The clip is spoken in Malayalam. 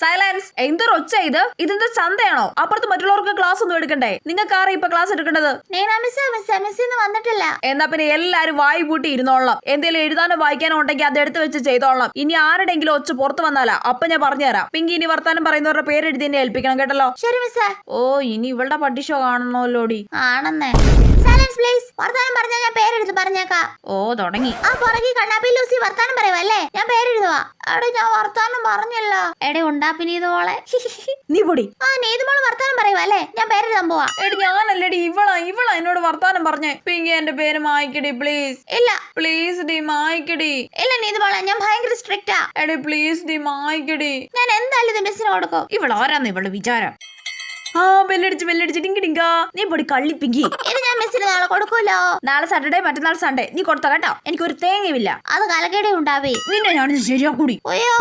സൈലൻസ് എന്തൊരു ഒച്ച ഇത്? ഇതിന്റെ ചന്തയാണോ? അപ്പുറത്ത് മറ്റുള്ളവർക്ക് ക്ലാസ് ഒന്നും എടുക്കണ്ടേ? നിങ്ങൾക്ക് ആരാ ഇപ്പൊ ക്ലാസ് എടുക്കേണ്ടത്? വന്നിട്ടില്ല. എന്നാ പിന്നെ എല്ലാരും വായി പൂട്ടി ഇരുന്നോളാം എന്തെങ്കിലും എഴുതാനോ വായിക്കാനോ ഉണ്ടെങ്കിൽ അത് എടുത്ത് വെച്ച് ചെയ്തോളാം ഇനി ആരുടെങ്കിലും ഒച്ച പുറത്ത് വന്നാലാ? അപ്പൊ ഞാൻ പറഞ്ഞുതരാം. പിങ്കി ഇനി വർത്താനം പറയുന്നവരുടെ പേര് എഴുതി എന്നെ ഏൽപ്പിക്കണം കേട്ടല്ലോ? ശരി മിസ്സേ. ഓ ഇനി ഇവളുടെ പട്ടിഷോ കാണണമല്ലോടി. ആണെന്നേ. സൈലൻസ് പ്ലീസ് വർത്താനം പറഞ്ഞാൽ പറഞ്ഞേക്കാം. ഓ തുടങ്ങി. ആ പുറകെ കണ്ണാപ്പി ലൂസി വർത്താനം പറയുവല്ലേ ഞാൻ പേരെഴുതുവാ എടേ ഞാൻ വർത്താനം പറഞ്ഞല്ല. എടേ ഉണ്ടാപ്പി നീതുമോളെ നീ പൊടി. ആ നീതുമോൾ വർത്താനം പറയുവല്ലേ ഞാൻ പേരെഴുതാൻ പോവാ. എടി ഞാനല്ലടി ഇവളാ ഇവളാ എന്നോട് വർത്താനം പറഞ്ഞേ. പിങ്കി എന്റെ പേര് മായ്ക്കടി പ്ലീസ് ഇല്ല. പ്ലീസ് ഡി മായ്ക്കടി. ഇല്ല നീതുമോളെ ഞാൻ ഭയങ്കര സ്ട്രിക്റ്റാ എടി പ്ലീസ് ഡി മായ്ക്കടി. ഞാൻ എന്തായാലും ഇത് മിസ്സിന് കൊടുക്കും. ഇവളാരാന്ന് ഇവളുടെ വിചാരം? ആ ബെല്ലടിച്ച് ബെല്ലടിച്ച് ഡിങ്കാ നീ പൊടി കള്ളിപ്പിങ്കി ഇത് ഞാൻ മെസ്സിന് നാളെ കൊടുക്കൂലോ? നാളെ സാറ്റർഡേ മറ്റന്നാൾ സൺഡേ നീ കൊടുത്ത കേട്ടോ? എനിക്കൊരു തേങ്ങയുമില്ല. അത് കലകേടെ ഉണ്ടാവേ. നിന്നെ ഞാൻ ശരിയാക്കൂടി. അയ്യോ.